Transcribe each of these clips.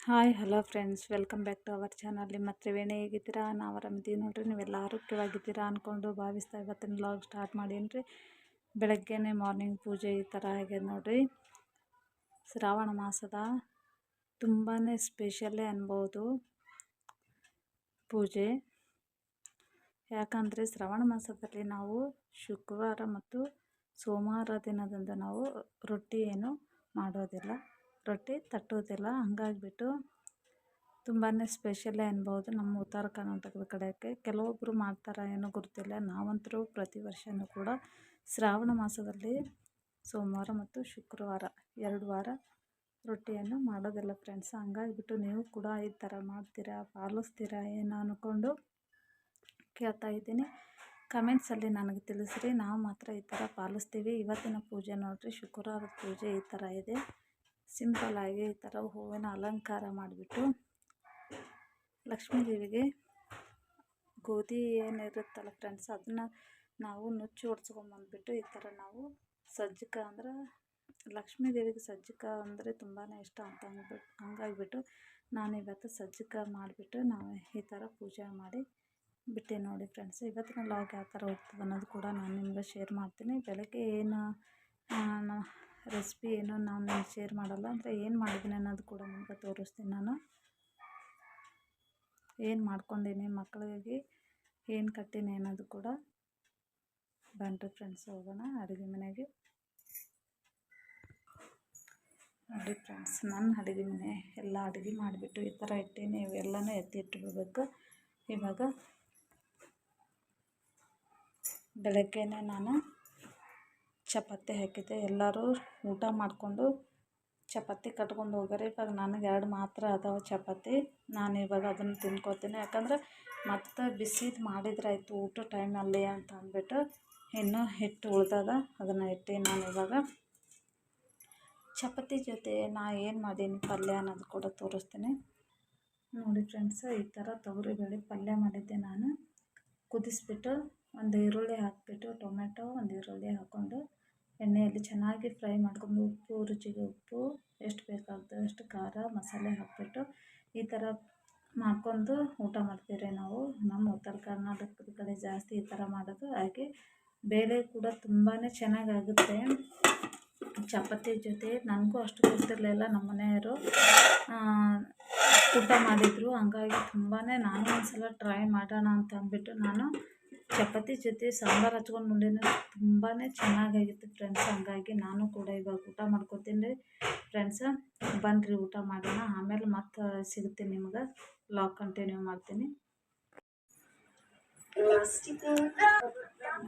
Hi, hello friends. Welcome back to our channel. ನಿಮ್ಮ ತ್ರಿವೇಣಿ ಹೇಗಿದ್ದೀರಾ? ನಾವು ಆರಾಮಿದ್ದೀವಿ ನೋಡಿರಿ. ನೀವೆಲ್ಲ ಆರೋಗ್ಯವಾಗಿದ್ದೀರಾ ಅಂದ್ಕೊಂಡು ಭಾವಿಸ್ತಾ ಇವತ್ತಿನ ಬ್ಲಾಗ್ ಸ್ಟಾರ್ಟ್ ಮಾಡೀನಿ ರೀ ಬೆಳಗ್ಗೆನೇ ಮಾರ್ನಿಂಗ್ ಪೂಜೆ ಈ ಥರ ಆಗಿದೆ ನೋಡಿರಿ. ಶ್ರಾವಣ ಮಾಸದ ತುಂಬಾ ಸ್ಪೆಷಲ್ಲೇ ಅನ್ಬೋದು ಪೂಜೆ. ಯಾಕಂದರೆ ಶ್ರಾವಣ ಮಾಸದಲ್ಲಿ ನಾವು ಶುಕ್ರವಾರ ಮತ್ತು ಸೋಮವಾರ ದಿನದಂದು ನಾವು ರೊಟ್ಟಿ ಏನು ಮಾಡೋದಿಲ್ಲ. ರೊಟ್ಟಿ ತಟ್ಟೋದಿಲ್ಲ ಹಾಗಾಗ್ಬಿಟ್ಟು ತುಂಬಾ ಸ್ಪೆಷಲ್ಲೇ ಅನ್ಬೋದು ನಮ್ಮ ಉತ್ತರ ಕರ್ನಾಟಕದ ಕಡೆಗೆ. ಕೆಲವೊಬ್ಬರು ಮಾಡ್ತಾರೆ ಏನೋ ಗೊತ್ತಿಲ್ಲ. ನಾವಂತರೂ ಪ್ರತಿ ವರ್ಷವೂ ಕೂಡ ಶ್ರಾವಣ ಮಾಸದಲ್ಲಿ ಸೋಮವಾರ ಮತ್ತು ಶುಕ್ರವಾರ ಎರಡು ವಾರ ರೊಟ್ಟಿಯನ್ನು ಮಾಡೋದಿಲ್ಲ ಫ್ರೆಂಡ್ಸ್ ಹಂಗಾಗಿಬಿಟ್ಟು ನೀವು ಕೂಡ ಈ ಥರ ಮಾಡ್ತೀರಾ, ಪಾಲಿಸ್ತೀರಾ ಏನು ಅಂದ್ಕೊಂಡು ಕೇಳ್ತಾ ಇದ್ದೀನಿ. ಕಮೆಂಟ್ಸಲ್ಲಿ ನನಗೆ ತಿಳಿಸ್ರಿ. ನಾವು ಮಾತ್ರ ಈ ಥರ ಪಾಲಿಸ್ತೀವಿ. ಇವತ್ತಿನ ಪೂಜೆ ನೋಡಿರಿ, ಶುಕ್ರವಾರದ ಪೂಜೆ ಈ ಥರ ಇದೆ. ಸಿಂಪಲ್ಲಾಗಿ ಈ ಥರ ಹೂವಿನ ಅಲಂಕಾರ ಮಾಡಿಬಿಟ್ಟು ಲಕ್ಷ್ಮೀ ದೇವಿಗೆ ಗೋಧಿ ಏನಿರುತ್ತಲ್ಲ ಫ್ರೆಂಡ್ಸ್ ಅದನ್ನು ನಾವು ನುಚ್ಚು ಹೊಡ್ಸ್ಕೊಂಬಂದ್ಬಿಟ್ಟು ಈ ಥರ ನಾವು ಸಜ್ಜಕ ಅಂದ್ರೆ ಲಕ್ಷ್ಮೀ ದೇವಿಗೆ ಸಜ್ಜಕ ಅಂದರೆ ತುಂಬಾ ಇಷ್ಟ ಅಂತ ಅಂದ್ಬಿಟ್ಟು ಹಂಗಾಗಿಬಿಟ್ಟು ನಾನು ಇವತ್ತು ಸಜ್ಜಕ ಮಾಡಿಬಿಟ್ಟು ನಾವು ಈ ಥರ ಪೂಜೆ ಮಾಡಿ ಬಿಟ್ಟೆ ನೋಡಿ ಫ್ರೆಂಡ್ಸ್ ಇವತ್ತಿನ ಲಾಗ್ ಯಾವ ಥರ ಹೋಗ್ತದೆ ಅನ್ನೋದು ಕೂಡ ನಾನು ನಿಮಗೆ ಶೇರ್ ಮಾಡ್ತೀನಿ. ಬೆಳಗ್ಗೆ ಏನು ರೆಸಿಪಿ ಏನು ನಾನು ನಿಮ್ಗೆ ಶೇರ್ ಮಾಡಲ್ಲ. ಅಂದರೆ ಏನು ಮಾಡಿದ್ದೀನಿ ಅನ್ನೋದು ಕೂಡ ನಿಮ್ಗೆ ತೋರಿಸ್ತೀನಿ ನಾನು. ಏನು ಮಾಡ್ಕೊಂಡೀನಿ ಮಕ್ಕಳಿಗಾಗಿ ಏನು ಕಟ್ಟಿನಿ ಅನ್ನೋದು ಕೂಡ ಬನ್ರಿ ಫ್ರೆಂಡ್ಸ್ ಹೋಗೋಣ ಅಡುಗೆ ಮನೆಗೆ. ನೋಡಿ ಫ್ರೆಂಡ್ಸ್ ನನ್ನ ಅಡುಗೆ ಮನೆ ಎಲ್ಲ ಅಡುಗೆ ಮಾಡಿಬಿಟ್ಟು ಈ ಥರ ಇಟ್ಟೀನಿ. ಇವೆಲ್ಲನೂ ಎತ್ತಿ ಇಟ್ಬಿಡ್ಬೇಕು. ಇವಾಗ ಬೆಳಗ್ಗೆನೇ ನಾನು ಚಪಾತಿ ಹಾಕಿದ್ದೆ. ಎಲ್ಲರೂ ಊಟ ಮಾಡಿಕೊಂಡು ಚಪಾತಿ ಕಟ್ಕೊಂಡು ಹೋಗ್ಯಾರ. ಇವಾಗ ನನಗೆ ಎರಡು ಮಾತ್ರ ಅದಾವೆ ಚಪಾತಿ. ನಾನು ಇವಾಗ ಅದನ್ನು ತಿನ್ಕೋತೀನಿ. ಯಾಕಂದ್ರೆ ಮತ್ತೆ ಬಿಸಿದು ಮಾಡಿದ್ರಾಯ್ತು ಊಟ ಟೈಮಲ್ಲಿ ಅಂತ ಅಂದ್ಬಿಟ್ಟು ಇನ್ನೂ ಹಿಟ್ಟು ಉಳ್ದದ. ಅದನ್ನು ಇಟ್ಟು ನಾನು ಇವಾಗ ಚಪಾತಿ ಜೊತೆ ನಾ ಏನು ಮಾಡೀನಿ? ಪಲ್ಯ ಅನ್ನೋದು ಕೂಡ ತೋರಿಸ್ತೀನಿ. ನೋಡಿ ಫ್ರೆಂಡ್ಸ್ ಈ ಥರ ತೊಗರಿಬೇಳೆ ಪಲ್ಯ ಮಾಡಿದ್ದೆ ನಾನು. ಕುದಿಸ್ಬಿಟ್ಟು ಒಂದು ಈರುಳ್ಳಿ ಹಾಕಿಬಿಟ್ಟು ಟೊಮೆಟೊ ಒಂದು ಈರುಳ್ಳಿ ಹಾಕ್ಕೊಂಡು ಎಣ್ಣೆಯಲ್ಲಿ ಚೆನ್ನಾಗಿ ಫ್ರೈ ಮಾಡ್ಕೊಂಡು ಉಪ್ಪು, ರುಚಿಗೆ ಉಪ್ಪು, ಎಷ್ಟು ಬೇಕಾಗ್ತದೆ ಅಷ್ಟು ಖಾರ ಮಸಾಲೆ ಹಾಕಿಬಿಟ್ಟು ಈ ಥರ ಮಾಡ್ಕೊಂಡು ಊಟ ಮಾಡ್ತೀವಿ ನಾವು. ನಮ್ಮ ಉತ್ತರ ಕರ್ನಾಟಕದ ಕಡೆ ಜಾಸ್ತಿ ಈ ಥರ ಮಾಡೋದು. ಹಾಗೆ ಬೇಳೆ ಕೂಡ ತುಂಬಾ ಚೆನ್ನಾಗಾಗುತ್ತೆ. ಚಪಾತಿ ಜೊತೆ ನನಗೂ ಅಷ್ಟು ಗೊತ್ತಿರಲಿಲ್ಲ, ನಮ್ಮ ಮನೆಯವರು ಊಟ ಮಾಡಿದರು. ಹಂಗಾಗಿ ತುಂಬಾ ನಾನು ಒಂದು ಸಲ ಟ್ರೈ ಮಾಡೋಣ ಅಂತ ಅಂದ್ಬಿಟ್ಟು ನಾನು ಚಪಾತಿ ಜೊತೆ ಸಾಂಬಾರು ಹಚ್ಕೊಂಡು ಉಂಡೇನು ತುಂಬಾ ಚೆನ್ನಾಗಾಗಿತ್ತು ಫ್ರೆಂಡ್ಸ್. ಹಂಗಾಗಿ ನಾನು ಕೂಡ ಇವಾಗ ಊಟ ಮಾಡ್ಕೊತೀನಿ ರೀ. ಫ್ರೆಂಡ್ಸ ಬನ್ನಿರಿ ಊಟ ಮಾಡೋಣ. ಆಮೇಲೆ ಮತ್ತೆ ಸಿಗುತ್ತೀನಿ ನಿಮ್ಗೆ ಲಾಕ್ ಕಂಟಿನ್ಯೂ ಮಾಡ್ತೀನಿ.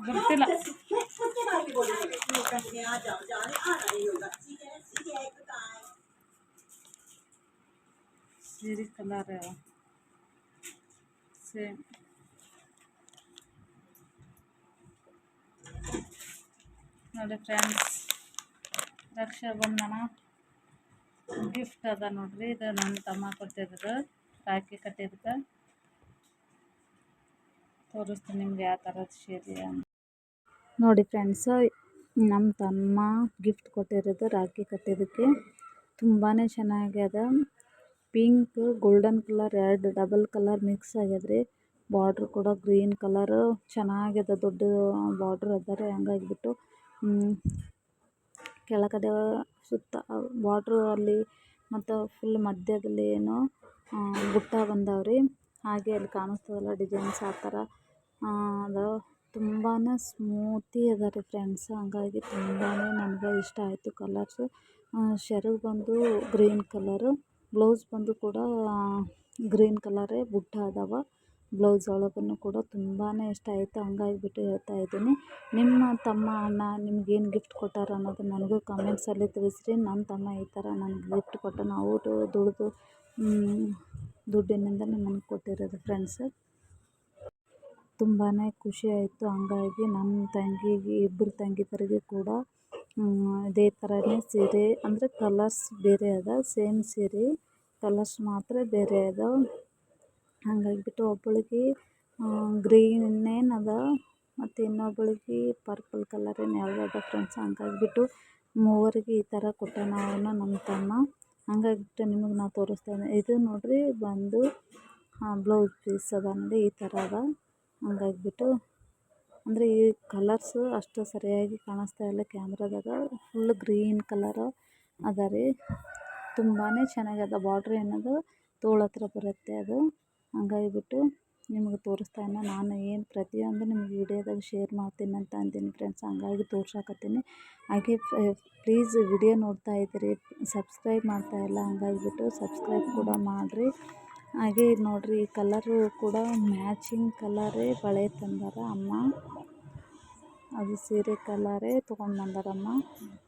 ಗೊತ್ತಿಲ್ಲ ಸೀರೆ ಕಲರ್ ಸೇಮ್ ನೋಡಿ ಫ್ರೆಂಡ್ಸ್ ರಕ್ಷಾಬಂಧನ ಗಿಫ್ಟ್ ಅದ ನೋಡ್ರಿ. ಇದು ನನ್ನ ತಮ್ಮ ಕೊಟ್ಟಿದ್ರು ರಾಖಿ ಕಟ್ಟಿದ್ದಕ್ಕೆ ತೋರಿಸ್ತೀನಿ ನಿಮ್ಗೆ ಯಾವ ಥರದ ಸೀರೆ ನೋಡಿ ಫ್ರೆಂಡ್ಸ್ ನಮ್ಮ ತಮ್ಮ ಗಿಫ್ಟ್ ಕೊಟ್ಟಿರೋದು ರಾಖಿ ಕಟ್ಟಿದ್ದಕ್ಕೆ. ತುಂಬಾ ಚೆನ್ನಾಗ್ಯದ ಪಿಂಕ್ ಗೋಲ್ಡನ್ ಕಲರ್ ಎರಡು ಡಬಲ್ ಕಲರ್ ಮಿಕ್ಸ್ ಆಗ್ಯದ್ರಿ. ಬಾರ್ಡ್ರ್ ಕೂಡ ಗ್ರೀನ್ ಕಲರ್ ಚೆನ್ನಾಗಿದೆ, ದೊಡ್ಡ ಬಾರ್ಡ್ರ್ ಅದ ರೀ ಹಂಗಾಗಿಬಿಟ್ಟು ಕೆಳಗಡೆ ಸುತ್ತ ಬಾರ್ಡ್ರು ಅಲ್ಲಿ ಮತ್ತು ಫುಲ್ ಮಧ್ಯದಲ್ಲಿ ಏನೋ ಬುಟ್ಟ ಬಂದಾವೆ ರೀ ಹಾಗೆ ಅಲ್ಲಿ ಕಾಣಿಸ್ತದಲ್ಲ ಡಿಸೈನ್ಸ್ ಆ ಥರ. ಅದು ತುಂಬಾ ಸ್ಮೂತಿ ಅದ ರೀ ಫ್ರೆಂಡ್ಸ್ ಹಂಗಾಗಿ ತುಂಬಾ ನನಗೆ ಇಷ್ಟ ಆಯಿತು ಕಲರ್ಸು ಸೆರಗು ಬಂದು ಗ್ರೀನ್ ಕಲರು ಬ್ಲೌಸ್ ಬಂದು ಕೂಡ ಗ್ರೀನ್ ಕಲರೇ ಬುಟ್ಟ ಅದಾವೆ. ಬ್ಲೌಸ್ ಒಳಗೂ ಕೂಡ ತುಂಬಾ ಇಷ್ಟ ಆಯಿತು. ಹಂಗಾಗ್ಬಿಟ್ಟು ಹೇಳ್ತಾ ಇದ್ದೀನಿ. ನಿಮ್ಮ ತಮ್ಮ ಅಣ್ಣ ನಿಮ್ಗೇನು ಗಿಫ್ಟ್ ಕೊಟ್ಟಾರ ಅನ್ನೋದು ನನಗೂ ಕಮೆಂಟ್ಸಲ್ಲಿ ತಿಳಿಸ್ರಿ. ನನ್ನ ತಮ್ಮ ಈ ಥರ ನನಗೆ ಗಿಫ್ಟ್ ಕೊಟ್ಟಾನ ಅವರು ದುಡಿದು ದುಡ್ಡಿನಿಂದ ನನಗೆ ಕೊಟ್ಟಿರೋದು ಫ್ರೆಂಡ್ಸ್ ತುಂಬಾ ಖುಷಿ ಆಯಿತು. ಹಂಗಾಗಿ ನನ್ನ ತಂಗಿಗೆ ಇಬ್ಬರು ತಂಗಿದರಿಗೆ ಕೂಡ ಇದೇ ಥರನೇ ಸೀರೆ ಅಂದರೆ ಕಲರ್ಸ್ ಬೇರೆ ಅದ. ಸೇಮ್ ಸೀರೆ ಕಲರ್ಸ್ ಮಾತ್ರ ಬೇರೆ ಅದಾವೆ ಹಂಗಾಗಿಬಿಟ್ಟು ಒಬ್ಬಳಿಗೆ ಗ್ರೀನ್ ಅದ, ಮತ್ತು ಇನ್ನೊಬ್ಬಳಿಗೆ ಪರ್ಪಲ್ ಕಲರ್ ಏನು ಯಾವುದೋ ಅದ ಫ್ರೆಂಡ್ಸ್ ಹಂಗಾಗಿಬಿಟ್ಟು ಮೂವರಿಗೆ ಈ ಥರ ಕೊಟ್ಟಾನ ಅವನು ನಮ್ಮ ತಮ್ಮ. ಹಂಗಾಗ್ಬಿಟ್ಟು ನಿಮಗೆ ನಾ ತೋರಿಸ್ತೇನೆ. ಇದು ನೋಡಿರಿ, ಬಂದು ಬ್ಲೌಸ್ ಪೀಸ್ ಅದ ನೋಡಿ, ಈ ಥರ ಅದ. ಹಂಗಾಗಿಬಿಟ್ಟು, ಅಂದರೆ ಈ ಕಲರ್ಸ್ ಅಷ್ಟು ಸರಿಯಾಗಿ ಕಾಣಿಸ್ತಾ ಇಲ್ಲ ಕ್ಯಾಮ್ರಾದಾಗ. ಫುಲ್ ಗ್ರೀನ್ ಕಲರ್ ಅದ ರೀ. ತುಂಬಾ ಚೆನ್ನಾಗದ ಬಾರ್ಡ್ರ್ ಏನದು ತೋಳ ಹತ್ರ ಬರುತ್ತೆ ಅದು. ಹಂಗಾಗಿಬಿಟ್ಟು ನಿಮಗೆ ತೋರಿಸ್ತಾ ಇಲ್ಲ ನಾನು ಏನು ಪ್ರತಿಯೊಂದು ನಿಮ್ಗೆ ವೀಡಿಯೋದಾಗ ಶೇರ್ ಮಾಡ್ತೀನಿ ಅಂತ ಅಂದೀನಿ ಫ್ರೆಂಡ್ಸ್ ಹಂಗಾಗಿ ತೋರ್ಸಾಕತ್ತೀನಿ. ಹಾಗೆ ಪ್ಲೀಸ್ ವಿಡಿಯೋ ನೋಡ್ತಾ ಇದ್ದೀರಿ. ಸಬ್ಸ್ಕ್ರೈಬ್ ಮಾಡ್ತಾ ಇಲ್ಲ. ಹಂಗಾಗಿಬಿಟ್ಟು ಸಬ್ಸ್ಕ್ರೈಬ್ ಕೂಡ ಮಾಡಿರಿ. ಹಾಗೆ ಇದು ನೋಡಿರಿ, ಈ ಕಲರು ಕೂಡ ಮ್ಯಾಚಿಂಗ್ ಕಲರೇ ಬಳೆ ತಂದಾರ ಅಮ್ಮ. ಅದು ಸೀರೆ ಕಲರೇ ತೊಗೊಂಡು ಬಂದಾರಮ್ಮ.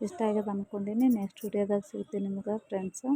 ಇಷ್ಟ ಆಗ್ಯದ ಅಂದ್ಕೊಂಡೀನಿ ನೆಕ್ಸ್ಟ್ ವಿಡಿಯೋದಾಗ ಸಿಗ್ತೀನಿ ನಿಮ್ಗೆ ಫ್ರೆಂಡ್ಸು